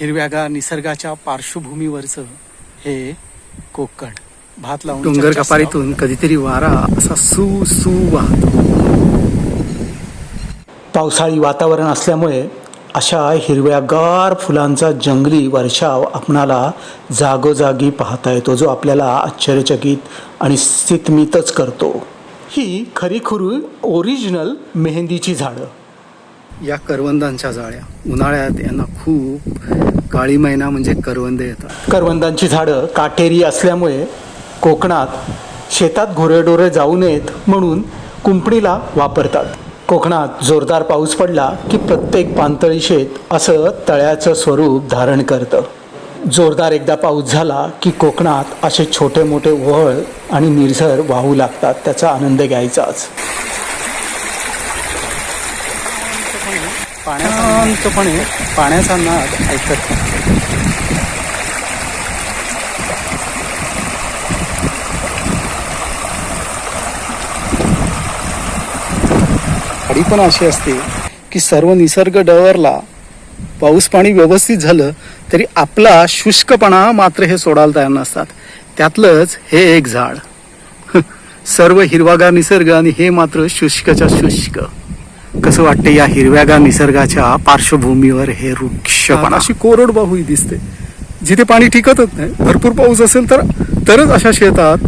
हिरव्यागार निसर्गाच्या पार्श्वभूमीवरचं हे कोकण. भात लावून डोंगर कपारीतून कधीतरी वारा असा सू सू वाहतो. पावसाळी वातावरण असल्यामुळे अशा हिरव्यागार फुलांचा जंगली वर्षाव आपणाला जागोजागी पाहता येतो जो आपल्याला आश्चर्यचकित आणि स्थितमितच करतो. ही खरीखुरी ओरिजिनल मेहंदीची झाडं. या करवंदांच्या जाळ्या. उन्हाळ्यात यांना खूप काळी महिना म्हणजे करवंदे येतात. करवंदांची झाडं काटेरी असल्यामुळे कोकणात शेतात घोरेडोरे जाऊ नयेत म्हणून कुंपणीला वापरतात. कोकणात जोरदार पाऊस पडला की प्रत्येक पांतळी शेत असं तळ्याचं स्वरूप धारण करतं. जोरदार एकदा पाऊस झाला की कोकणात असे छोटे मोठे ओहळ आणि निर्झर वाहू लागतात. त्याचा आनंद घ्यायचाच. शांतपणे पाण्याचा नाद ऐकत खडी पण अशी असते की सर्व निसर्ग डवरला पाऊस पाणी व्यवस्थित झालं तरी आपला शुष्कपणा मात्र हे सोडायला तयार नसतात. त्यातलंच हे एक झाड. सर्व हिरवागार निसर्ग आणि हे मात्र शुष्कच्या शुष्क. कसं वाटतं या हिरव्यागार निसर्गाच्या पार्श्वभूमीवर हे वृक्षपणा अशी कोरडबाहू दिसते. जिथे पाणी टिकतच नाही भरपूर पाऊस असेल तर तरच अशा शेतात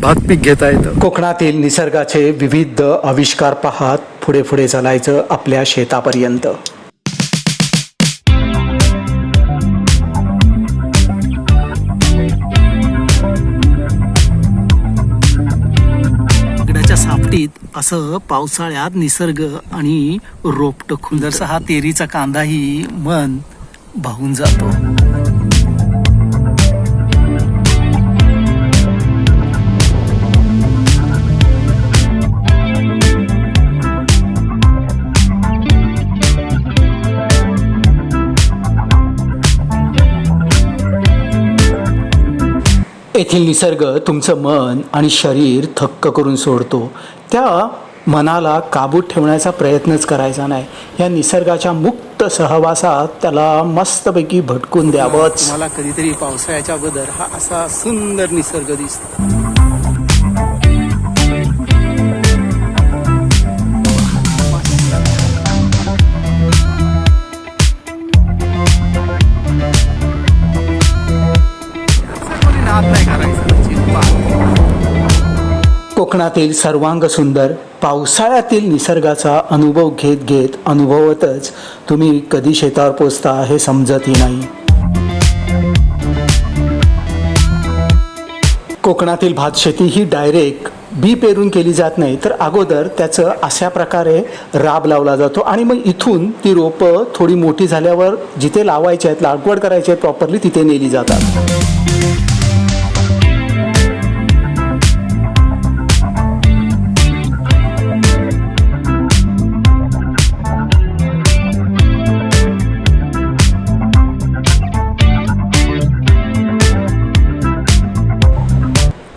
भात पीक घेता येतं. कोकणातील निसर्गाचे विविध आविष्कार पाहत पुढे पुढे चालायचं आपल्या शेतापर्यंत. दगडाच्या असं पावसाळ्यात निसर्ग आणि रोपट खुंदरसा हा तेरीचा कांदाही मन भाऊन जातो. येथील निसर्ग तुमचं मन आणि शरीर थक्क करून सोडतो. त्या मनाला काबूत ठेवण्याचा प्रयत्नच करायचा नाही. या निसर्गाच्या मुक्त सहवासात त्याला मस्तपैकी भटकून द्यावंच. मला कधीतरी पावसाळ्याच्या अगोदर हा असा सुंदर निसर्ग दिसतो. कोकणातील सर्वांग सुंदर पावसाळ्यातील निसर्गाचा अनुभव घेत घेत अनुभवतच तुम्ही कधी शेतावर पोचता हे समजतही नाही. कोकणातील भातशेती ही डायरेक्ट बी पेरून केली जात नाही तर अगोदर त्याचं अशा प्रकारे राब लावला जातो आणि मग इथून ती रोपं थोडी मोठी झाल्यावर जिथे लावायची आहेत लागवड करायची आहेत प्रॉपरली तिथे नेली जातात.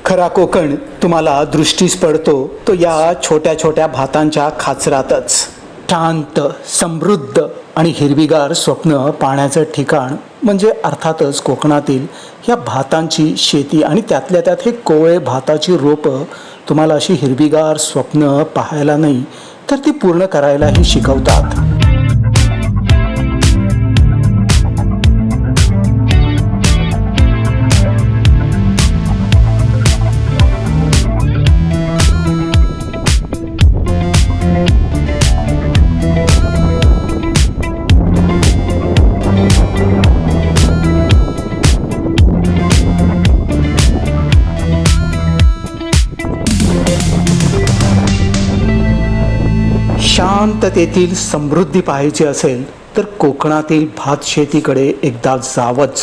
खरा कोकण तुम्हाला दृष्टीस पडतो तो या छोट्या छोट्या भातांच्या खाचरातच. शांत समृद्ध आणि हिरवीगार स्वप्न पाण्याचं ठिकाण म्हणजे अर्थातच कोकणातील या भातांची शेती आणि त्यातल्या त्यात हे कोवळे भाताची रोपं तुम्हाला अशी हिरवीगार स्वप्न पाहायला नाही तर ती पूर्ण करायलाही शिकवतात. शांततेतील समृद्धी पाहायची असेल तर कोकणातील भात शेतीकडे एकदा जावंच.